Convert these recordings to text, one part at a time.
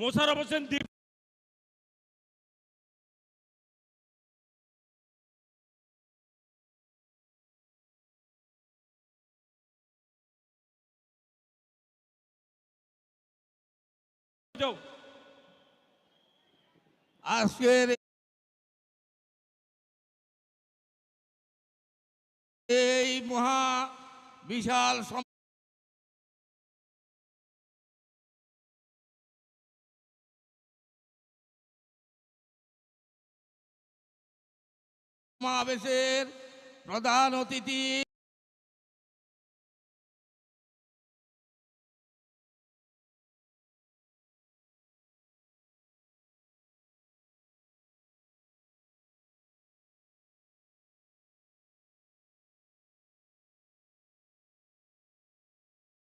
মোশারফ হোসেন দ্বীপ। আজকের এই মহা বিশাল সমাবেশের প্রধান অতিথি।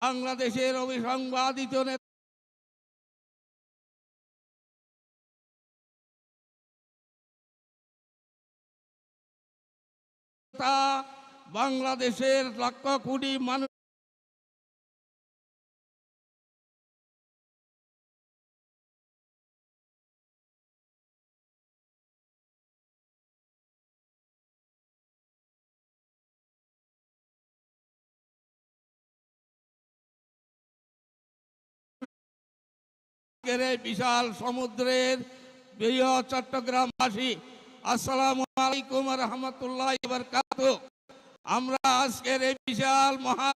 বাংলাদেশের অবিসংবাদিত নেতা বাংলাদেশের লক্ষ কোটি মানুষ বিশাল সমুদ্রের প্রিয় চট্টগ্রামবাসী আসসালামু আলাইকুম রহমতুল্লাহ বরকাত আমরা আজকের এই বিশাল মহা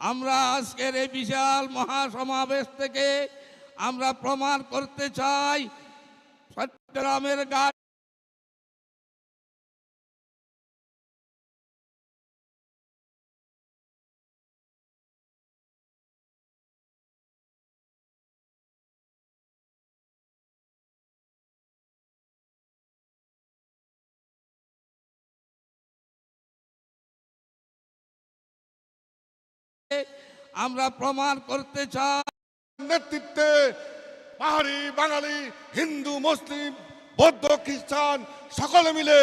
আমরা আজকের এই বিশাল মহাসমাবেশ থেকে আমরা প্রমাণ করতে চাই চট্টগ্রামের গা আমরা প্রমাণ করতে চাই। নেতৃত্বে পাহাড়ি বাঙালি হিন্দু মুসলিম বৌদ্ধ খ্রিস্টান সকলে মিলে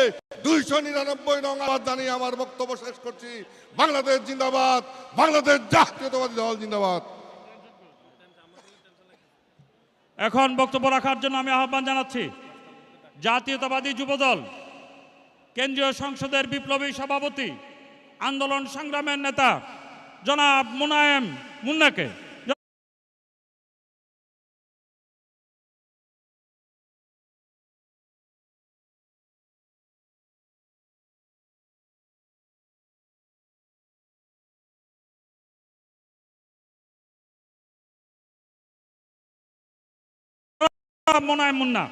দুইশো নিরানব্বই নং আওয়াজ জানিয়ে আমার বক্তব্য শেষ করছি। বাংলাদেশ জিন্দাবাদ বাংলাদেশ জাতীয়তাবাদী দল জিন্দাবাদ। এখন বক্তব্য রাখার জন্য আমি আহ্বান জানাচ্ছি জাতীয়তাবাদী যুবদল কেন্দ্রীয় সংসদের বিপ্লবী সভাপতি আন্দোলন সংগ্রামের নেতা জনাব মুনায়েম মুন্নাকে। মুনায়েম মুন্না।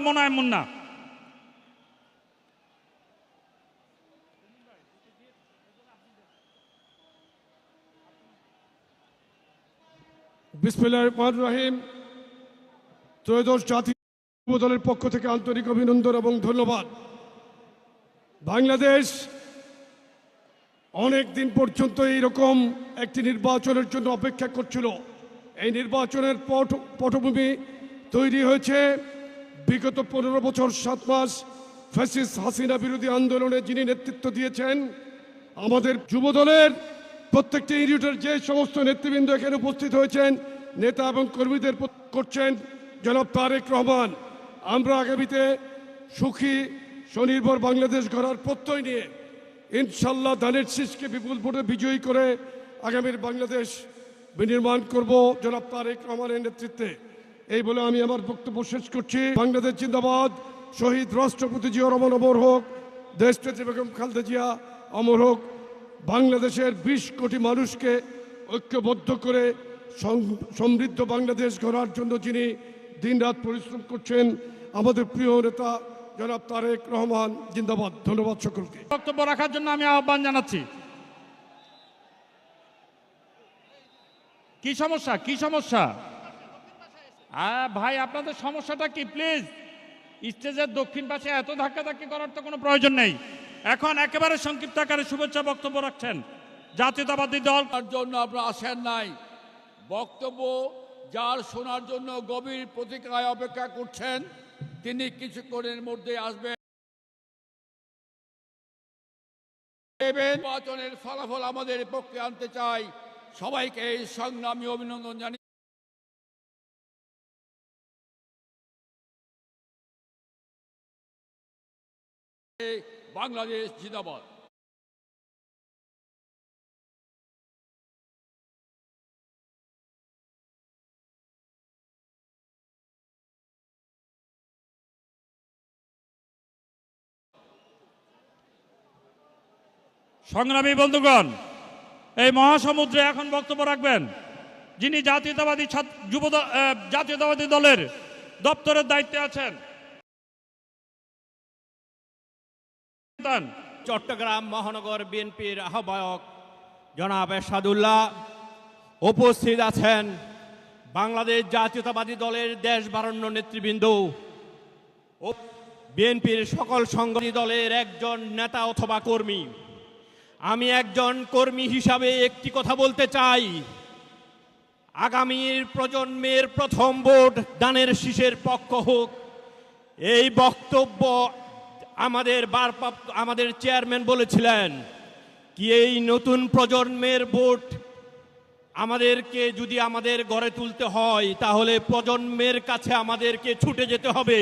মুনায়েম মুন্না। বিসমিল্লাহ রহিম। ত্রয়োদশ জাতীয় দলের পক্ষ থেকে আন্তরিক অভিনন্দন এবং ধন্যবাদ। বাংলাদেশ অনেক দিন পর্যন্ত এইরকম একটি নির্বাচনের জন্য অপেক্ষা করছিল। এই নির্বাচনের পট, পটভূমি তৈরি হয়েছে। বিগত পনেরো বছর, সাত মাস ফ্যাসিস হাসিনা বিরোধী আন্দোলনে যিনি নেতৃত্ব দিয়েছেন, আমাদের যুবদলের প্রত্যেকটি ইউনিটের যে সমস্ত নেতৃবৃন্দ এখানে উপস্থিত হয়েছেন, নেতা এবং কর্মীদের করছেন, জনাব তারেক রহমান। আমরা আগামীতে সুখী, স্বনির্ভর বাংলাদেশ গড়ার প্রত্যয় নিয়ে ইনশাল্লাহ ধানের শীষকে বিপুল ভোটে বিজয়ী করে আগামীর বাংলাদেশ বিনির্মাণ করব, জনাব তারেক রহমানের নেতৃত্বে। এই বলে আমি আমার বক্তব্য শেষ করছি। বাংলাদেশ জিন্দাবাদ। শহীদ রাষ্ট্রপতি জিয়া রহমান অমর হোক, দেশনেত্রী বেগম খালেদা জিয়া অমর হোক, বাংলাদেশের বিশ কোটি মানুষকে ঐক্যবদ্ধ করে সমৃদ্ধ বাংলাদেশ গড়ার জন্য যিনি দিনরাত পরিশ্রম করছেন, আমাদের প্রিয় নেতা জনাব তারেক রহমান, জিন্দাবাদ। ধন্যবাদ সকলকে। বক্তব্য রাখার জন্য আমি আহ্বান জানাচ্ছি। কি সমস্যা? কি সমস্যা? ভাই, আপনাদের সমস্যাটা কি? প্লিজ স্টেজের দক্ষিণ পাশে এত ধাক্কাধাক্কি করার তো কোনো প্রয়োজন নেই। এখন একেবারে সংক্ষিপ্ত আকারে শুভেচ্ছা বক্তব্য রাখছেন জাতীয়তাবাদী দল। শোনার জন্য আপনারা আসেন নাই। বক্তব্য যার শোনার জন্য গভীর প্রতীক্ষায় অপেক্ষা করছেন, তিনি কিছুক্ষণের মধ্যে আসবেন। নির্বাচনের ফলাফল আমাদের পক্ষে আনতে চাই। সবাইকে এই সংগ্রামী অভিনন্দন জানি বাংলাদেশ জিন্দাবাদ। সংগ্রামী বন্ধুগণ, এই মহাসমুদ্রে এখন বক্তব্য রাখবেন যিনি জাতীয়তাবাদী ছাত্র যুব জাতীয়তাবাদী দলের দপ্তরের দায়িত্বে আছেন। চট্টগ্রাম মহানগর বিএনপির আহ্বায়ক জনাব এরশাদুল্লাহ উপস্থিত আছেন বাংলাদেশ জাতীয়তাবাদী দলের দেশ বারণ্য নেতৃবৃন্দ বিএনপির সকল সংগঠন দলের একজন নেতা অথবা কর্মী। আমি একজন কর্মী হিসাবে একটি কথা বলতে চাই। আগামীর প্রজন্মের প্রথম ভোট দানের শীষের পক্ষ হোক। এই বক্তব্য আমাদের বারপ্রাপ্ত আমাদের চেয়ারম্যান বলেছিলেন কি এই নতুন প্রজন্মের ভোট আমাদেরকে যদি আমাদের গড়ে তুলতে হয় তাহলে প্রজন্মের কাছে আমাদেরকে ছুটে যেতে হবে।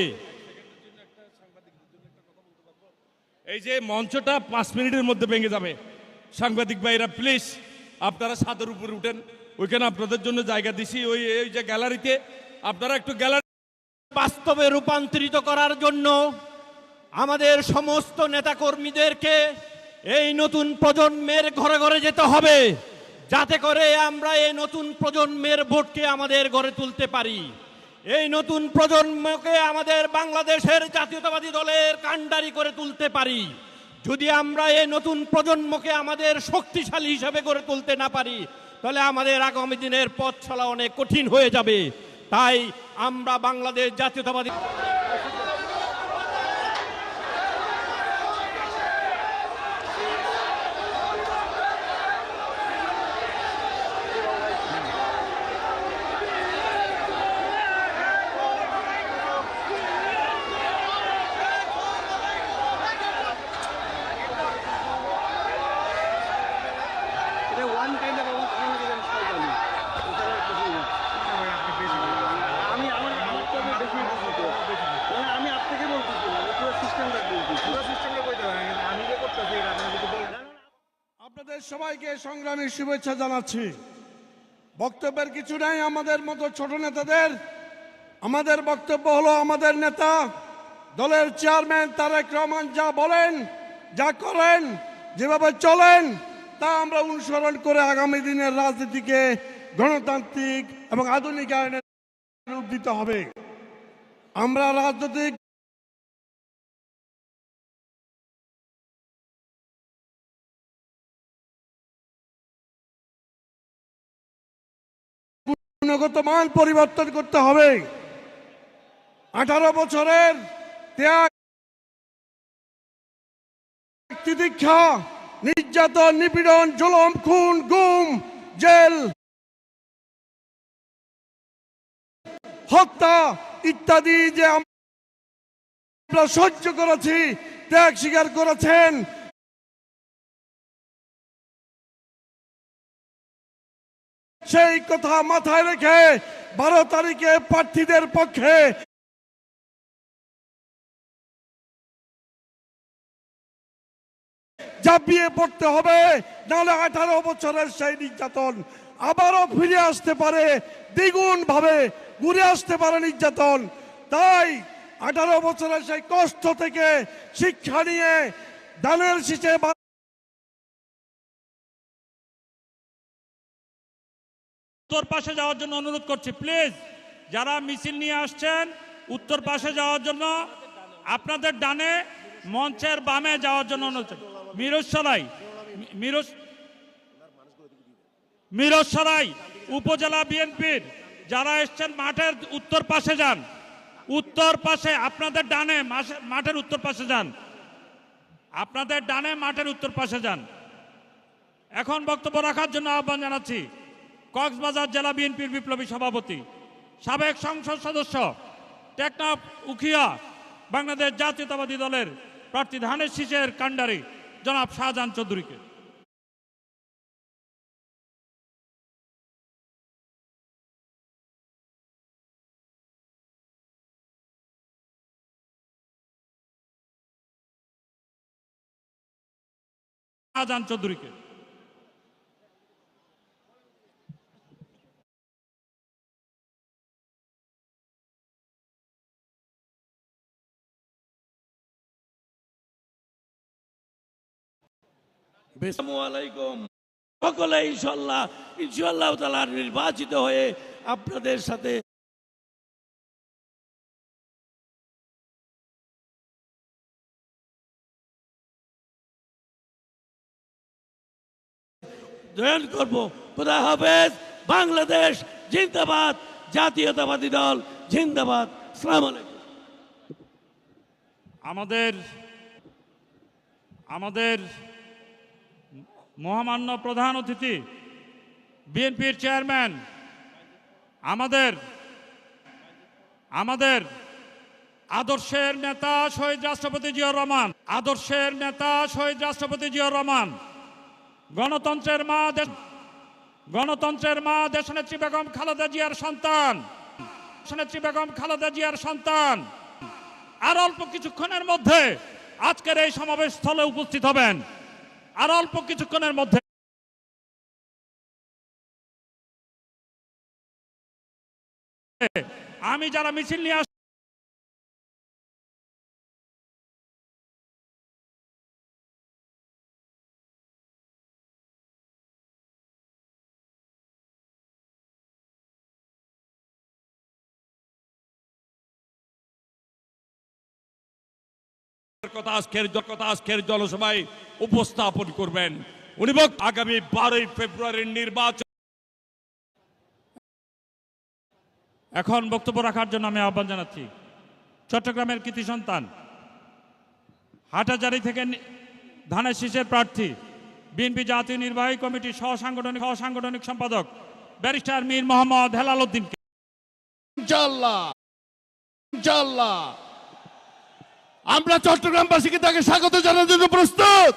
এই যে মঞ্চটা পাঁচ মিনিটের মধ্যে ভেঙে যাবে। সাংবাদিক ভাইরা প্লিজ আপনারা ছাদের উপরে উঠেন। ওইখানে আপনাদের জন্য জায়গা দিছি। ওই এই যে গ্যালারিতে আপনারা একটু গ্যালারি বাস্তবে রূপান্তরিত করার জন্য আমাদের সমস্ত নেতাকর্মীদেরকে এই নতুন প্রজন্মের ঘরে ঘরে যেতে হবে, যাতে করে আমরা এই নতুন প্রজন্মের ভোটকে আমাদের গড়ে তুলতে পারি। এই নতুন প্রজন্মকে আমাদের বাংলাদেশের জাতীয়তাবাদী দলের কাণ্ডারি করে তুলতে পারি। যদি আমরা এই নতুন প্রজন্মকে আমাদের শক্তিশালী হিসাবে গড়ে তুলতে না পারি, তাহলে আমাদের আগামী দিনের পথ চলা অনেক কঠিন হয়ে যাবে। তাই আমরা বাংলাদেশ জাতীয়তাবাদী আমি আমার আমার তো আমি বেশি বুঝি তো। মানে আমি আপনাকে বলতেছি না, আমি পুরো সিস্টেমটা বলতেছি পুরো সিস্টেমটা কইতে পারেন আমি যে করতেছি এটা আপনি যদি বলেন আপনাদের সবাইকে সংগ্রামী শুভেচ্ছা জানাচ্ছি। বক্তব্যের কিছু নাই আমাদের মতো ছোট নেতাদের। আমাদের বক্তব্য হলো আমাদের নেতা, দলের চেয়ারম্যান তারেক রহমান যা বলেন, যা করেন, যেভাবে চলেন, তা আমরা অনুসরণ করে আগামী দিনের রাজনীতিকে গণতান্ত্রিক এবং আধুনিকায়নের রূপ দিতে হবে। আমরা রাজনৈতিক গুণগত মান পরিবর্তন করতে হবে। আঠারো বছরের ত্যাগ নির্যাতন, নিপীড়ন, জুলম, খুন, গুম, জেল, হত্যা ইত্যাদি যে আমরা সহ্য করেছি, ত্যাগ স্বীকার করেছেন সেই কথা মাথায় রেখে বারো তারিখে প্রার্থীদের পক্ষে ঝাঁপিয়ে পড়তে হবে, নাহলে আঠারো বছরের সেই নির্যাতন আবারও ফিরে আসতে পারে দ্বিগুণ ভাবে ঘুরে আসতে পারে নির্যাতন। তাই আঠারো বছরের সেই কষ্ট থেকে শিক্ষা নিয়ে দানের শীষে উত্তর পাশে যাওয়ার জন্য অনুরোধ করছি। প্লিজ যারা মিছিল নিয়ে আসছেন, উত্তর পাশে যাওয়ার জন্য আপনাদের ডানে মঞ্চের বামে যাওয়ার জন্য অনুরোধ। মিরসরাই মি- মিরস মিরসরাই উপজেলা বিএনপির যারা এসছেন, মাঠের উত্তর পাশে যান। উত্তর পাশে, আপনাদের ডানে মাঠের উত্তর পাশে যান। আপনাদের ডানে মাঠের উত্তর পাশে যান। এখন বক্তব্য রাখার জন্য আহ্বান জানাচ্ছি। কক্সবাজার জেলা বিএনপির বিপ্লবী সভাপতি, সাবেক সংসদ সদস্য, টেকনাফ উখিয়া বাংলাদেশ জাতীয়তাবাদী দলের প্রার্থী ধানের শীষের কাণ্ডারি, জনাব শাহজাহান চৌধুরীকে। শাহজাহান চৌধুরীকে। সকলে ইনশাল্লাহ ইনশাল্লাহ তালা নির্বাচিত হয়ে আপনাদের সাথে জয়েন করব। খোদা হাফেজ, বাংলাদেশ জিন্দাবাদ, জাতীয়তাবাদী দল জিন্দাবাদ। সালাম আলাইকুম। আমাদের আমাদের মহামান্য প্রধান অতিথি, বিএনপির চেয়ারম্যান, আমাদের আমাদের আদর্শের নেতা শহীদ রাষ্ট্রপতি জিয়াউর রহমান, আদর্শের নেতা শহীদ রাষ্ট্রপতি জিয়াউর রহমান, গণতন্ত্রের মা গণতন্ত্রের মা দেশনেত্রী বেগম খালেদা জিয়ার সন্তান, দেশনেত্রী বেগম খালেদা জিয়ার সন্তান। আর অল্প কিছুক্ষণের মধ্যে আজকের এই সমাবেশ স্থলে উপস্থিত হবেন। আর অল্প কিছুক্ষণের মধ্যে আমি যারা মিছিল নিয়ে কথা আজকের কথা আজকের জনসভায় উপস্থাপন করবেন। উনি বক আগামী বারোই ফেব্রুয়ারির নির্বাচন এখন বক্তব্য রাখার জন্য আমি আহ্বান জানাচ্ছি। চট্টগ্রামের কৃতি সন্তান, হাটাজারি থেকে ধানের শীষের প্রার্থী, বিএনপি জাতীয় নির্বাহী কমিটির সহ সাংগঠনিক সহ সম্পাদক, ব্যারিস্টার মীর মোহাম্মদ হেলাল উদ্দিনকে ইনশাল্লাহ ইনশাল্লাহ আমরা চট্টগ্রামবাসীকে তাকে স্বাগত জানার জন্য প্রস্তুত।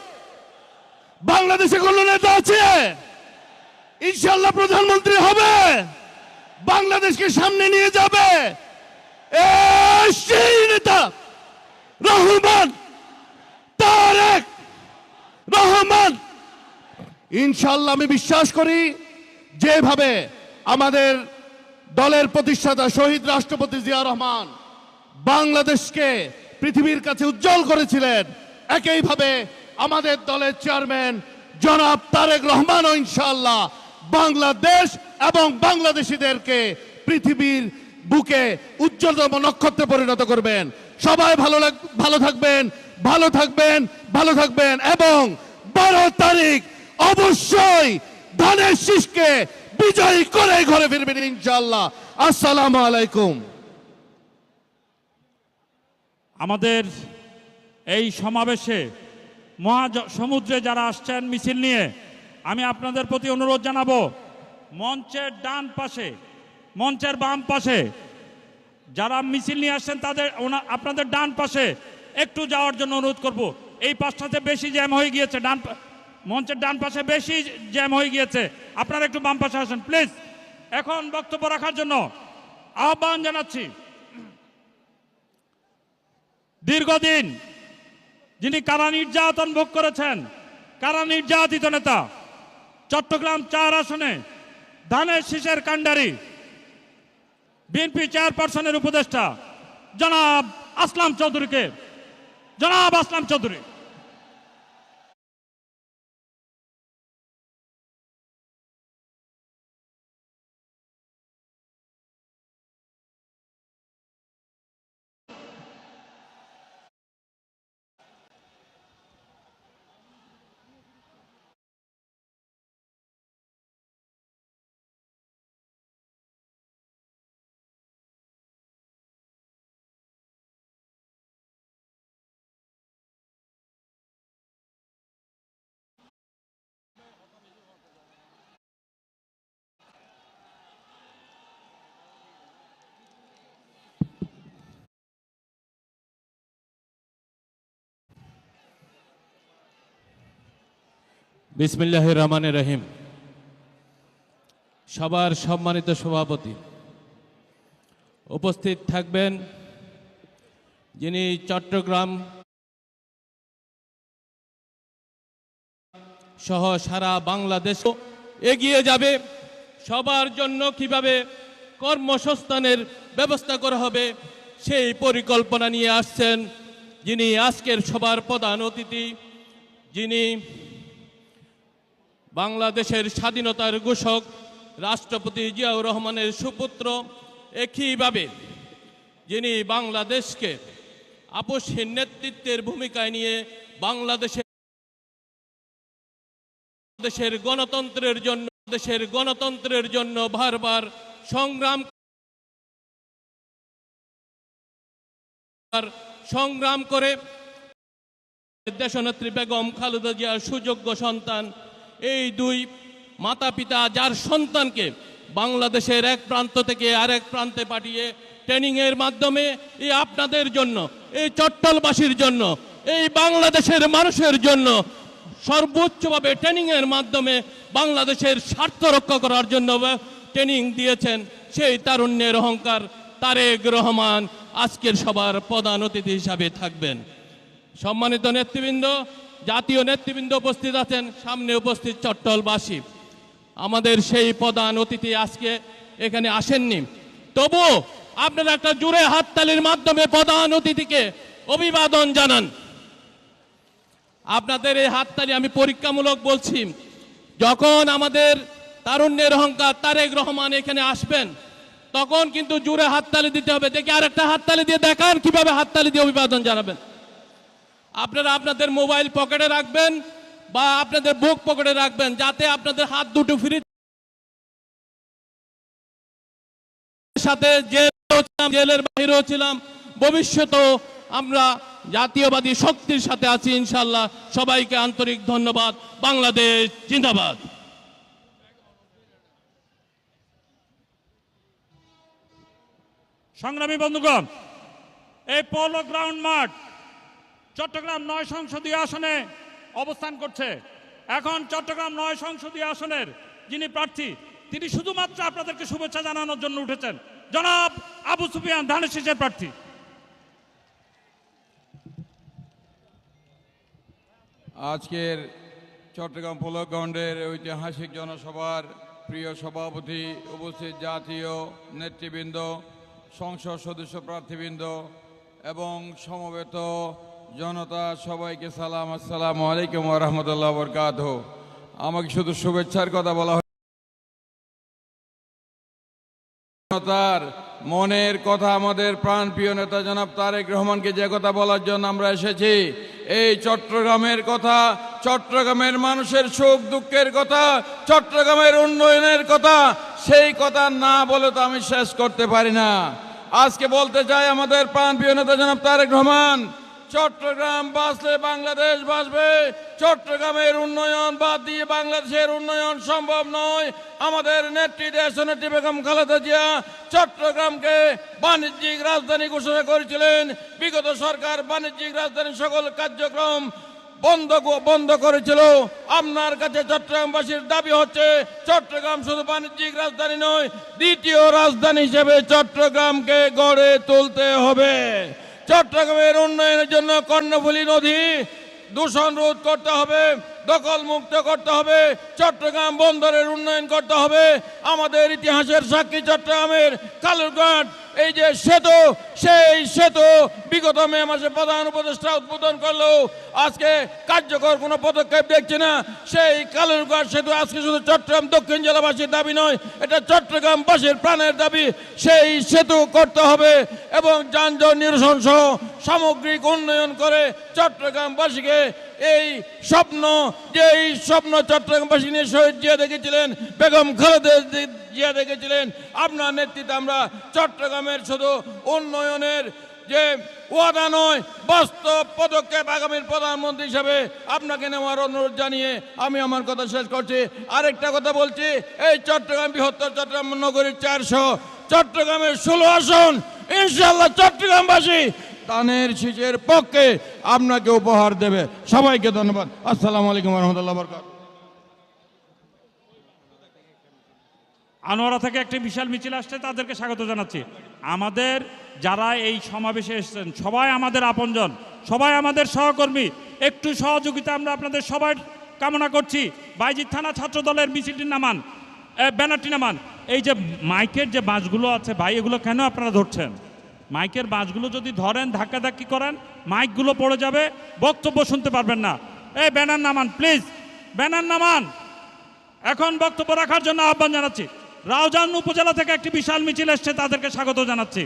বাংলাদেশে কোন নেতা আছে? ইনশাল্লাহ প্রধানমন্ত্রী হবে। বাংলাদেশকে সামনে নিয়ে যাবে। সেই নেতা, রহমান, তারেক রহমান। ইনশাল্লাহ আমি বিশ্বাস করি, যেভাবে আমাদের দলের প্রতিষ্ঠাতা শহীদ রাষ্ট্রপতি জিয়া রহমান বাংলাদেশকে পৃথিবীর কাছে উজ্জ্বল করেছিলেন। একইভাবে আমাদের দলের চেয়ারম্যান জনাব তারেক রহমানও ইনশাল্লাহ বাংলাদেশ এবং বাংলাদেশিদেরকে পৃথিবীর বুকে উজ্জ্বলতম নক্ষত্রে পরিণত করবেন। সবাই ভালো ভালো থাকবেন ভালো থাকবেন ভালো থাকবেন এবং বারো তারিখ অবশ্যই ধানের শীষকে বিজয়ী করে ঘরে ফিরবেন ইনশাল্লাহ আসসালামু আলাইকুম। আমাদের এই সমাবেশে মহা সমুদ্রে যারা আসছেন মিছিল নিয়ে, আমি আপনাদের প্রতি অনুরোধ জানাব, মঞ্চের ডান পাশে, মঞ্চের বাম পাশে, যারা মিছিল নিয়ে আসছেন তাদের আপনাদের ডান পাশে একটু যাওয়ার জন্য অনুরোধ করব। এই পাশটাতে বেশি জ্যাম হয়ে গিয়েছে, ডান মঞ্চের ডান পাশে বেশি জ্যাম হয়ে গিয়েছে। আপনারা একটু বাম পাশে আসেন, প্লিজ। এখন বক্তব্য রাখার জন্য আহ্বান জানাচ্ছি। দীর্ঘদিন যিনি কারা নির্যাতন ভোগ করেছেন, কারা নির্যাতিত নেতা, চট্টগ্রাম চার আসনে ধানের শীষের কাণ্ডারি, বিএনপি চেয়ারপারসনের উপদেষ্টা জনাব আসলাম চৌধুরীকে, জনাব আসলাম চৌধুরী। বিসমিল্লাহ রহমান রহিম। সবার সম্মানিত সভাপতি। উপস্থিত থাকবেন যিনি চট্টগ্রাম সহ সারা বাংলাদেশ এগিয়ে যাবে, সবার জন্য কীভাবে কর্মসংস্থানের ব্যবস্থা করা হবে সেই পরিকল্পনা নিয়ে আসছেন যিনি আজকের সবার প্রধান অতিথি, যিনি বাংলাদেশের স্বাধীনতার ঘোষক রাষ্ট্রপতি জিয়াউর রহমানের সুপুত্র একইভাবে যিনি বাংলাদেশকে আপসহীন নেতৃত্বের ভূমিকায় নিয়ে বাংলাদেশের দেশের গণতন্ত্রের জন্য, দেশের গণতন্ত্রের জন্য বারবার সংগ্রাম সংগ্রাম করে দেশনেত্রী বেগম খালেদা জিয়ার সুযোগ্য সন্তান এই দুই মাতা পিতা যার সন্তানকে বাংলাদেশের এক প্রান্ত থেকে আরেক প্রান্তে পাঠিয়ে ট্রেনিংয়ের মাধ্যমে এই আপনাদের জন্য, এই চট্টলবাসীর জন্য, এই বাংলাদেশের মানুষের জন্য সর্বোচ্চভাবে ট্রেনিংয়ের মাধ্যমে বাংলাদেশের স্বার্থ রক্ষা করার জন্য ট্রেনিং দিয়েছেন সেই তারুণ্যের অহংকার তারেক রহমান। আজকের সবার প্রধান অতিথি হিসাবে থাকবেন। সম্মানিত নেতৃবৃন্দ জাতীয় নেতৃবৃন্দ উপস্থিত আছেন, সামনে উপস্থিত চট্টলবাসী। আমাদের সেই প্রধান অতিথি আজকে এখানে আসেননি। তবু আপনারা একটা জুড়ে হাততালির মাধ্যমে প্রধান অতিথিকে অভিবাদন জানান। আপনাদের এই হাততালি আমি পরীক্ষামূলক বলছি, যখন আমাদের তারুণ্যের অহংকার তারেক রহমান এখানে আসবেন, তখন কিন্তু জুড়ে হাততালি দিতে হবে। দেখি আর একটা হাততালি দিয়ে দেখান কীভাবে হাততালি দিয়ে অভিবাদন জানাবেন। আপনারা আপনাদের মোবাইল পকেটে রাখবেন বা আপনাদের বুক পকেটে রাখবেন, যাতে আপনাদের হাত দুটো ফ্রি সাথে জেলের বাহিরেও ছিলাম। ভবিষ্যতেও আমরা জাতীয়বাদী শক্তির সাথে আছি ইনশাল্লাহ সবাইকে আন্তরিক ধন্যবাদ। বাংলাদেশ জিন্দাবাদ। সংগ্রামী বন্ধুগণ, এই পৌল গ্রাউন্ড মাঠ চট্টগ্রাম নয় সংসদীয় আসনে অবস্থান করছে। এখন চট্টগ্রাম নয় সংসদীয় আসনের যিনি প্রার্থী, তিনি শুধুমাত্র আপনাদেরকে শুভেচ্ছা জানানোর জন্য উঠেছেন। জনাব আবু সুফিয়ান, ধানের শীষের প্রার্থী। আজকের চট্টগ্রাম পোলগ্রাউন্ডের ঐতিহাসিক জনসভার প্রিয় সভাপতি, উপস্থিত জাতীয় নেতৃবৃন্দ, সংসদ সদস্য প্রার্থীবৃন্দ এবং সমবেত জনতা, সবাইকে সালাম, আসসালামু আলাইকুম রহমতুল্লাহ বরকাত আমাকে শুধু শুভেচ্ছার কথা বলা তার মনের কথা, আমাদের প্রাণপ্রিয় নেতা জনাব তারেক রহমানকে যে কথা বলার জন্য আমরা এসেছি, এই চট্টগ্রামের কথা, চট্টগ্রামের মানুষের সুখ দুঃখের কথা, চট্টগ্রামের উন্নয়নের কথা, সেই কথা না বলে তো আমি শেষ করতে পারি না। আজকে বলতে চাই আমাদের প্রাণপ্রিয় নেতা জনাব তারেক রহমান চট্টগ্রাম বাঁচলে বাংলাদেশ বাঁচবে। চট্টগ্রামের উন্নয়ন বাদ দিয়ে বাংলাদেশের উন্নয়ন সম্ভব নয়। আমাদের নেত্রী দেশ নেত্রী বেগম খালেদা জিয়া চট্টগ্রামকে বাণিজ্যিক রাজধানী ঘোষণা করেছিলেন। বিগত সরকার বাণিজ্যিক রাজধানীর সকল কার্যক্রম বন্ধ বন্ধ করেছিল। আপনার কাছে চট্টগ্রামবাসীর দাবি হচ্ছে, চট্টগ্রাম শুধু বাণিজ্যিক রাজধানী নয়, দ্বিতীয় রাজধানী হিসেবে চট্টগ্রামকে গড়ে তুলতে হবে। চট্টগ্রামের উন্নয়নের জন্য কর্ণফুলী নদী দূষণ রোধ করতে হবে। দখল মুক্ত করতে হবে। চট্টগ্রাম বন্দরের উন্নয়ন করতে হবে। আমাদের ইতিহাসের সাক্ষী চট্টগ্রামের কালুরঘাট। এই যে সেতু, সেই সেতু বিগত মে মাসে প্রধান উপদেষ্টা উদ্বোধন করলেও আজকে কার্যকর কোনো পদক্ষেপ দেখছি না। সেই কালুরঘাট সেতু আজকে শুধু চট্টগ্রাম দক্ষিণ জেলাবাসীর দাবি নয়, এটা চট্টগ্রামবাসীর প্রাণের দাবি। সেই সেতু করতে হবে এবং যানজট নিরসন সহ সামগ্রিক উন্নয়ন করে চট্টগ্রামবাসীকে এই স্বপ্ন যে এই স্বপ্ন চট্টগ্রামবাসী নিয়ে শহীদ জিয়া দেখেছিলেন, বেগম খালেদা জিয়া দেখেছিলেন, আপনার নেতৃত্বে আমরা চট্টগ্রামের শুধু উন্নয়নের যে ওয়াদা নয়, বাস্তব পদক্ষেপ আগামীর প্রধানমন্ত্রী হিসাবে আপনাকে নেওয়ার অনুরোধ জানিয়ে আমি আমার কথা শেষ করছি। আরেকটা কথা বলছি, এই চট্টগ্রাম বৃহত্তর চট্টগ্রাম নগরীর চারশো, চট্টগ্রামের ষোলো আসন ইনশাল্লাহ চট্টগ্রামবাসী তানের শীষের পক্ষে আপনাকে উপহার দেবে। সবাইকে ধন্যবাদ। আসসালামু আলাইকুম রহমতুল্লাহ বরক আনোয়ারা থেকে একটি বিশাল মিছিল আসছে, তাদেরকে স্বাগত জানাচ্ছি। আমাদের যারা এই সমাবেশে এসেছেন, সবাই আমাদের আপনজন, সবাই আমাদের সহকর্মী, একটু সহযোগিতা আমরা আপনাদের সবাই কামনা করছি। বাইজি থানা ছাত্র দলের মিছিলটি নামান ব্যানারটি নামান। এই যে মাইকের যে বাঁশগুলো আছে, ভাই, এগুলো কেন আপনারা ধরছেন? মাইকের বাসগুলো যদি ধরেন, ধাক্কাধাক্কি করেন, মাইকগুলো পড়ে যাবে, বক্তব্য শুনতে পারবেন না। এই ব্যানার নামান, প্লিজ, ব্যানার নামান। এখন বক্তব্য রাখার জন্য আহ্বান জানাচ্ছি। রাউজান উপজেলা থেকে একটি বিশাল মিছিল এসছে, তাদেরকে স্বাগত জানাচ্ছি।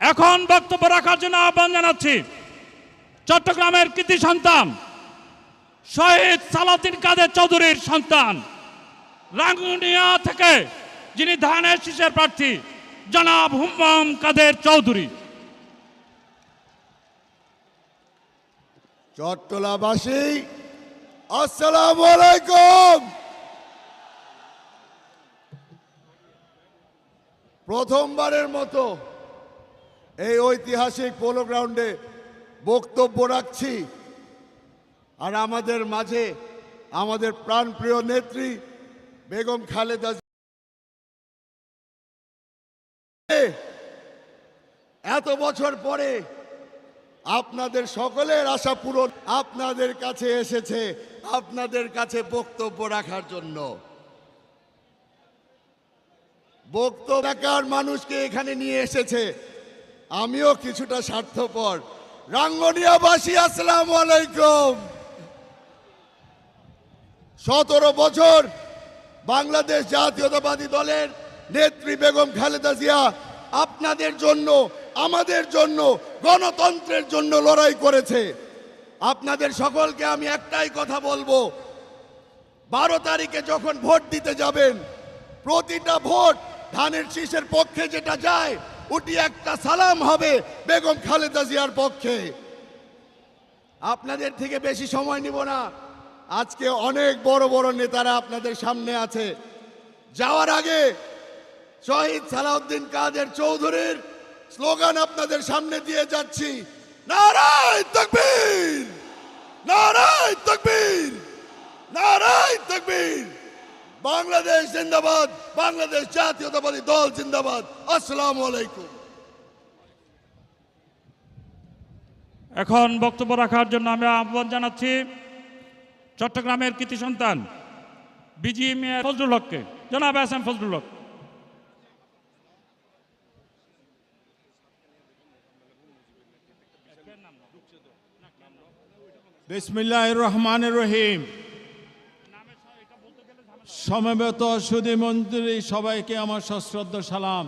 এখন বক্তব্য রাখার জন্য আহ্বান জানাচ্ছি। চট্টগ্রামের কৃতি সন্তান, শহীদ সালাতিন কাদের চৌধুরীর সন্তান, রাঙ্গুনিয়া থেকে যিনি ধানের শীষের প্রার্থী জনাব হুম্মম কাদের চৌধুরী। চট্টলাবাসী আসসালাম আলাইকুম প্রথমবারের মতো এই ঐতিহাসিক পোলো গ্রাউন্ডে বক্তব্য রাখছি। আর আমাদের মাঝে আমাদের প্রাণপ্রিয় নেত্রী বেগম খালেদা জিয়া। এত বছর পরে আপনাদের সকলের আশা পূরণ আপনাদের কাছে এসেছে, আপনাদের কাছে বক্তব্য রাখার জন্য। বক্তব্য রাখার মানুষকে এখানে নিয়ে এসেছে। আমিও কিছুটা স্বার্থপর। রাঙ্গনিয়াবাসী, আসসালাম আলাইকুম। সতেরো বছর বাংলাদেশ জাতীয়তাবাদী দলের নেত্রী বেগম খালেদা জিয়া, আপনাদের জন্য আমাদের জন্য, গণতন্ত্রের জন্য লড়াই করেছে। আপনাদের সকলকে আমি একটাই কথা বলব। বারো তারিখে যখন ভোট দিতে যাবেন, প্রতিটা ভোট ধানের শীষের পক্ষে যেটা যায় ওটি একটা সালাম হবে বেগম খালেদা জিয়ার পক্ষে। আপনাদের থেকে বেশি সময় নিব না। আজকে অনেক বড় বড় নেতারা আপনাদের সামনে আছে। যাওয়ার আগে শহীদ সালাউদ্দিন কাদের চৌধুরীর স্লোগান আপনাদের সামনে দিয়ে যাচ্ছি। নারায় তকবীর! নারায় তকবীর! নারায় তকবীর! বাংলাদেশ জিন্দাবাদ, বাংলাদেশ জাতীয়তাবাদী দল জিন্দাবাদ। আসসালাম আলাইকুম। এখন বক্তব্য রাখার জন্য আমি আহ্বান জানাচ্ছি চট্টগ্রামের কৃতি সন্তান বিজিএম ফজলুল হককে। জনাব এস এম ফজলুল হক। বিসমিল্লাহ রহমান রহিম। সমবেত সুদী মন্ত্রী, সবাইকে আমার সশ্রদ্ধ সালাম।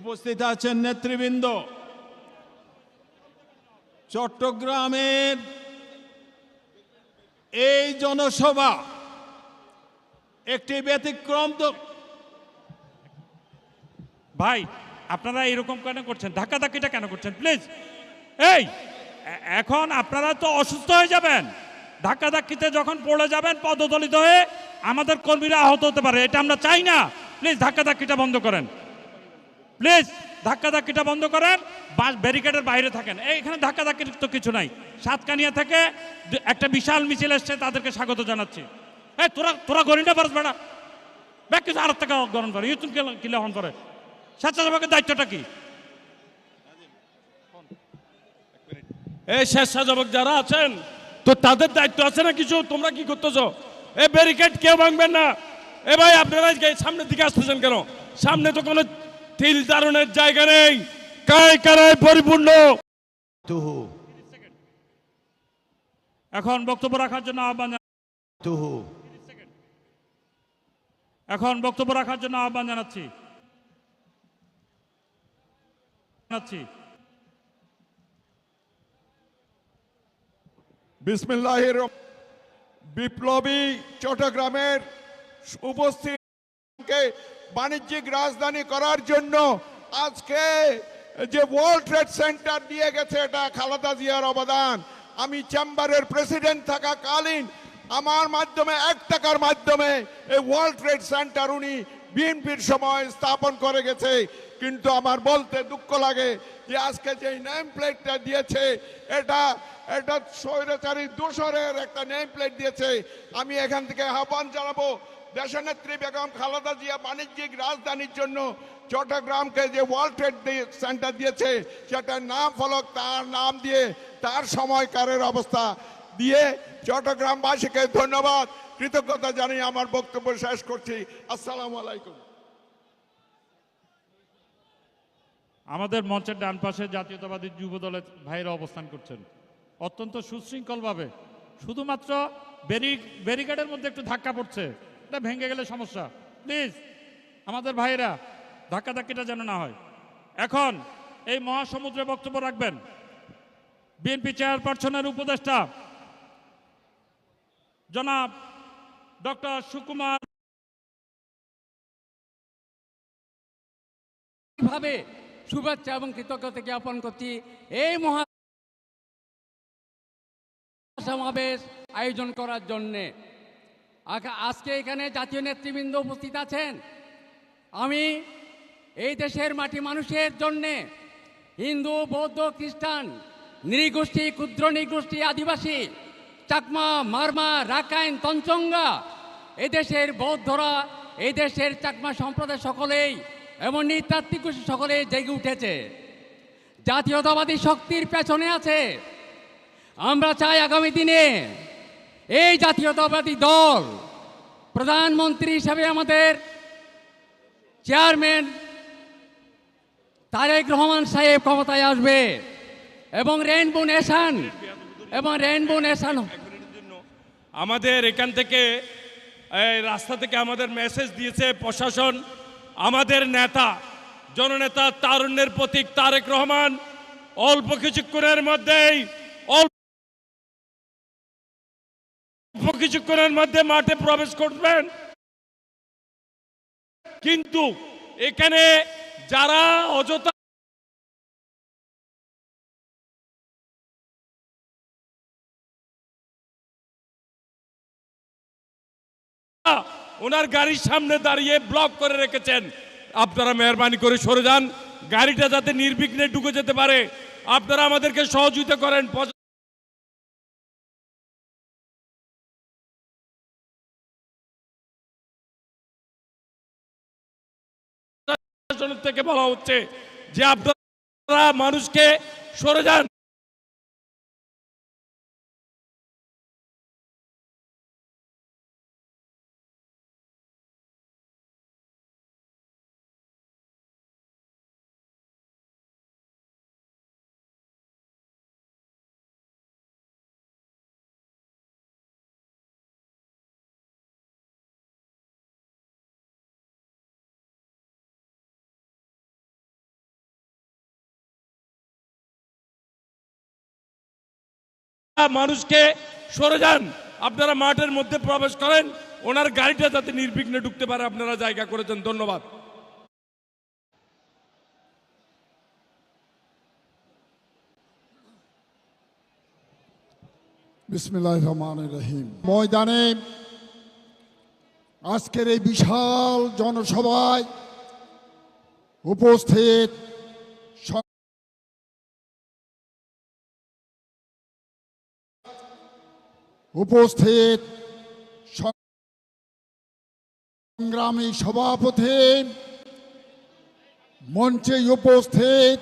উপস্থিত আছেন নেতৃবৃন্দ। চট্টগ্রামের এই জনসভা একটি ব্যতিক্রম তো ভাই, আপনারা এরকম কেন করছেন? ধাক্কা ধাক্কিটা কেন করছেন? প্লিজ। এই! এখন আপনারা তো অসুস্থ হয়ে যাবেন। ধাক্কা ধাক্কিতে যখন পড়ে যাবেন, পদদলিত হয়ে আমাদের কর্মীরা আহত হতে পারে। এটা আমরা চাই না। প্লিজ ধাক্কা ধাক্কিটা বন্ধ করেন। প্লিজ ধাক্কা ধাক্কিটা বন্ধ করেন। ব্যারিকেডের বাইরে থাকেন। এই, এখানে ধাক্কা ধাক্কির তো কিছু নাই। সাতকানিয়া থেকে একটা বিশাল মিছিল এসছে, তাদেরকে স্বাগত জানাচ্ছি। এই, তোরা তোরা গরিনা পারস বেড়া। ব্যাগ কিছু আর টাকা গরম করে। ইউতুন কিলে হন করে স্বেচ্ছাসেবকের দায়িত্বটা কি? এই স্বেচ্ছাসেবক যারা আছেন তো তাদের দায়িত্ব আছে না কিছু? তোমরা কি করতেছো? এ ব্যারিকেড কেউ ভাঙবেন না। এ ভাই আপনারা সামনের দিকে আসতেছেন কেন? সামনে তো কোনো তিল দারণের জায়গা নেই। কায় কারায় পরিপূর্ণ। এখন বক্তব্য রাখার জন্য আহ্বান এখন বক্তব্য রাখার জন্য আহ্বান জানাচ্ছি। জানাচ্ছি। বিসমিল্লাহির বিপ্লবী চট্টগ্রামের উপস্থিতকে বাণিজ্যিক রাজধানী করার জন্য আজকে যে ওয়ার্ল্ড ট্রেড সেন্টার দিয়ে গেছে, এটা খালেদা জিয়ার অবদান। আমি চেম্বারের প্রেসিডেন্ট থাকাকালীন আমার মাধ্যমে, এক টাকার মাধ্যমে এই ওয়ার্ল্ড ট্রেড সেন্টার উনি বিএনপির সময় স্থাপন করে গেছে। কিন্তু আমার বলতে দুঃখ লাগে যে আজকে যে নেম প্লেটটা দিয়েছে, এটা এটা স্বৈরাচারী দোসরের একটা নেম প্লেট দিয়েছে। আমি এখান থেকে আহ্বান জানাব দেশনেত্রী বেগম খালেদা জিয়া বাণিজ্যিক রাজধানীর জন্য চট্টগ্রামকে যে ওয়ার্ল্ড ট্রেড সেন্টার দিয়েছে, সেটার নাম ফলক তার নাম দিয়ে তার সময়কারের অবস্থা। দিয়ে চট্টগ্রামবাসীকে ধন্যবাদ, কৃতজ্ঞতা জানিয়ে আমার বক্তব্য শেষ করছি। আসসালামু আলাইকুম। আমাদের মঞ্চের ডান পাশে জাতীয়তাবাদী যুব দলের ভাইরা অবস্থান করছেন। অত্যন্ত সুশৃঙ্খলভাবে। শুধুমাত্র ব্যারি, ব্যারিকেডের মধ্যে একটু ধাক্কা পড়ছে। এটা ভেঙে গেলে সমস্যা। প্লিজ, আমাদের ভাইরা ধাক্কা ধাক্কিটা যেন না হয়। এখন এই মহাসমুদ্রে বক্তব্য রাখবেন। বিএনপি চেয়ারপারসনের উপদেষ্টা, জনাব ডক্টর সুকুমার ভাবে শুভেচ্ছা এবং কৃতজ্ঞতা জ্ঞাপন করছি, এই মহা সমাবেশ আয়োজন করার জন্যে। আজকে এখানে জাতীয় নেতৃবৃন্দ উপস্থিত আছেন। আমি এই দেশের মাটি মানুষের জন্যে হিন্দু, বৌদ্ধ, খ্রিস্টান, নৃগোষ্ঠী, ক্ষুদ্র নৃগোষ্ঠী, আদিবাসী, চাকমা, মারমা, রাকাইন, তঞ্চঙ্গা এদেশের বৌদ্ধরা এই দেশের চাকমা সম্প্রদায় সকলেই এবং নৃতাত্ত্বিক সকলেই জেগে উঠেছে। জাতীয়তাবাদী শক্তির পেছনে আছে আমরা চাই আগামী দিনে এই জাতীয়তাবাদী দল প্রধানমন্ত্রী হিসাবে আমাদের চেয়ারম্যান তারেক রহমান সাহেব ক্ষমতায় আসবে এবং রেনবো নেশন এবং রেনবো নেশন আমাদের এখান থেকে রাস্তা থেকে আমাদের মেসেজ দিয়েছে প্রশাসন, আমাদের নেতা, জননেতা তারুণ্যের প্রতীক তারেক রহমান, অল্প কিছুক্ষণের মধ্যেই কিছুক্ষণের মধ্যে মাঠে প্রবেশ করবেন। কিন্তু এখানে যারা অযথা ওনার গাড়ির সামনে দাঁড়িয়ে ব্লক করে রেখেছেন। আপনারা মেহরবানি করে সরে যান। গাড়িটা যাতে নির্বিঘ্নে ঢুকে যেতে পারে। আপনারা আমাদেরকে সহযোগিতা করেন। প্রশাসনের থেকে বলা হচ্ছে যে আপনারা মানুষকে সরে যান। মানুষকে সরে যান। আপনারা মাঠের মধ্যে প্রবেশ করেন। ওনার গাড়িটা যাতে নির্বিঘ্নে ঢুকতে পারে, আপনারা জায়গা করেছেন। ধন্যবাদ। ময়দানে আজকের এই বিশাল জনসভায় উপস্থিত উপস্থিত সংগ্রামী সভাপতি মঞ্চে উপস্থিত